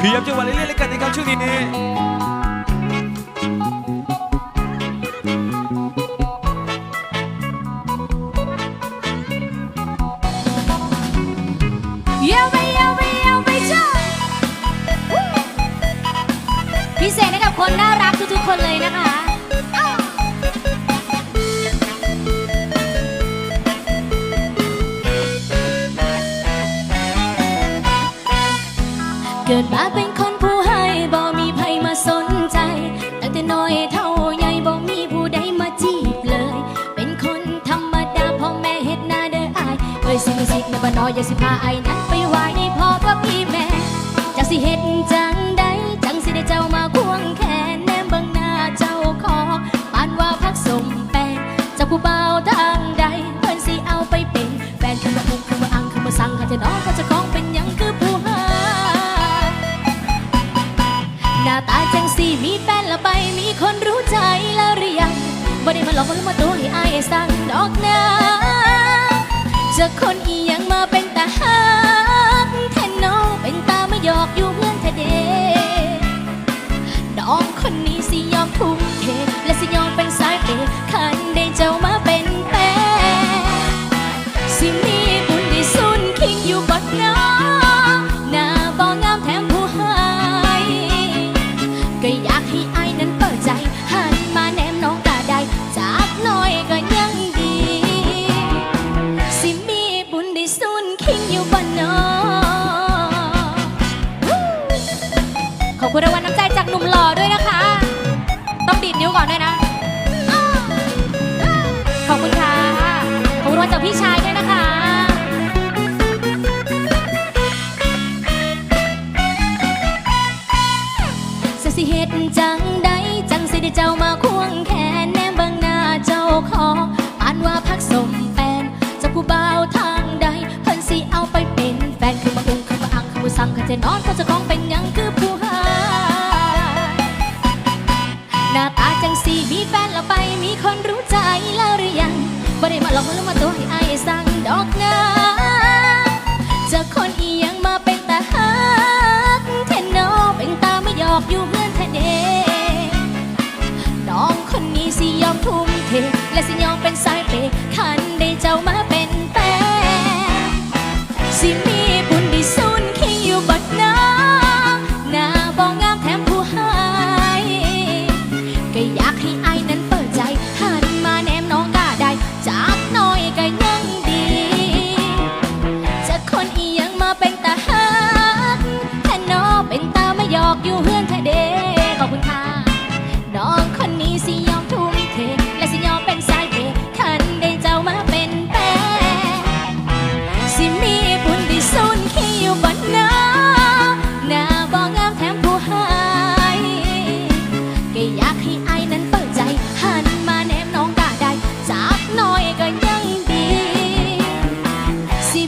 ขยับจังหวะเรื่อยๆเลยกันนะครับช่วงนี้เยี่ยมไปเว่ยมไปเว่ยจ้าพิเศษให้กับคนน่ารักทุกๆคนเลยนะคะ เกิดมาเป็นคนผู้ให้บ่มีใครมาสนใจ ตั้งแต่น้อยเท่าใหญ่บ่มีผู้ใดมาจีบเลย เป็นคนธรรมดาพ่อแม่เฮ็ดหน้าเด้ออายเอ้ยสิมีสิทธิ์ในบ้านน้อยอย่าสิพาไอ้นั้นไปไหว้พ่อกับพี่แม่จักสิเฮ็ดจังใดจังสิได้เจ้ามาควงแขนแนมเบิ่งหน้าเจ้าขอปานว่าพักสมแปลงจากผู้เบาทางใดเพิ่นสิเอาไปเป็นแฟนคือมาอุ้มคือมาอังคือมาสั่งเขาจะน้องเขาจะ กมาลุมมาตัวให้อายสั่งดอกนะจะคนอีหยังมาเป็นตาฮักแทนน้องเป็นตาไม่หยอกอยู่เพื่อนทะเดน้องคนนี้สิยอมทุ่มเทและสิยอมเป็นสายเปย์คันได้เจ้ามาเป็นแฟนสิมี บนน้อขอบคุณรางวัลน้ำใจจากหนุ่มหล่อด้วยนะคะ ต้องดีดนิ้วก่อนด้วยนะ ขอบคุณค่ะ ขอบคุณรางวัลจากพี่ชายด้วยนะคะสิเหตุจังใดจังสิได้เจ้ามาควงแขนแนมบิ่งหน้าเจ้าขอ จะนอนเขาจะของเป็นยังคือผู้หาหน้าตาจังสีมีแฟนแล้วไปมีคนรู้ใจแล้วหรือยังบ่ได้มาหลอกมาลุมาตัวให้อาสั่งดอกนาจะคนอียังมาเป็นตาฮักแทนนอเป็นตาไม่หยอกอยู่เพื่อนแทนเดน้องคนนี้สิยอมทุ่มเทและสิยอมเป็นสาย อนั้นเปิดใจหันมาแนมน้องก็ได้ จากน้อยก็ยังดี จะคนอียังมาเป็นตาหักแค่น้อเป็นตามาหยอกอยู่เพื่อนเธอเด้ขอบคุณค่ะ น้องคนนี้สิยอมทุ่มเท และสิยอมเป็นสายเปคันได้เจ้ามาเป็นแปสิมีบุญที่สุนขี้อยู่บนนานาบ่งามแถมผู้หาก็อยากให้ไอ Si